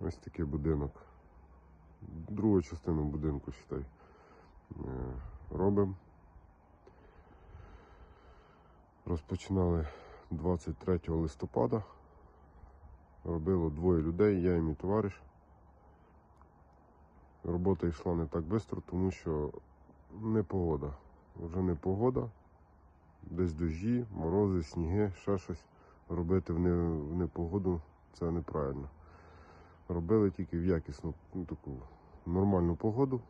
Ось такий будинок. Другу частину будинку, считай, е, робимо. Розпочинали 23 листопада. Робило двоє людей, я і мій товариш. Робота йшла не так швидко, тому що не погода. Вже не погода. Десь дощі, морози, сніги, ще щось. Робити в непогоду це неправильно. Робили тільки в якісну ну, таку нормальну погоду,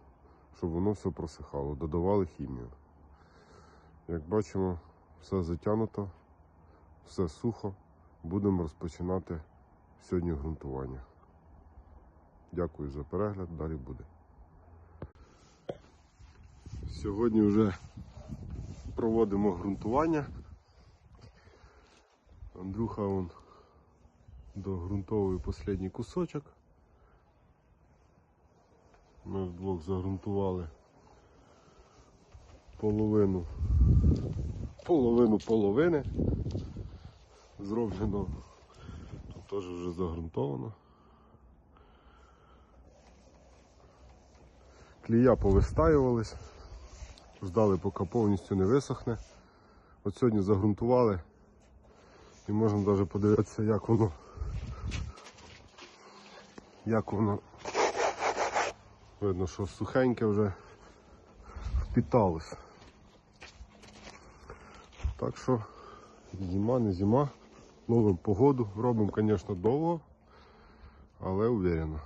щоб воно все просихало. Додавали хімію. Як бачимо, все затягнуто, все сухо. Будемо розпочинати сьогодні ґрунтування. Дякую за перегляд, далі буде. Сьогодні вже проводимо ґрунтування. Андрюха он догрунтовує останній кусочок. Ми вдвох загрунтували половину половину половини. Зроблено. Тут теж вже загрунтовано. Клія повистаювались, ждали, поки повністю не висохне. От сьогодні загрунтували і можна навіть подивитися, як воно як воно видно, що сухеньке вже впіталось. Так що зима, не зима, ловимо погоду, робимо, звісно, довго, але уверенно.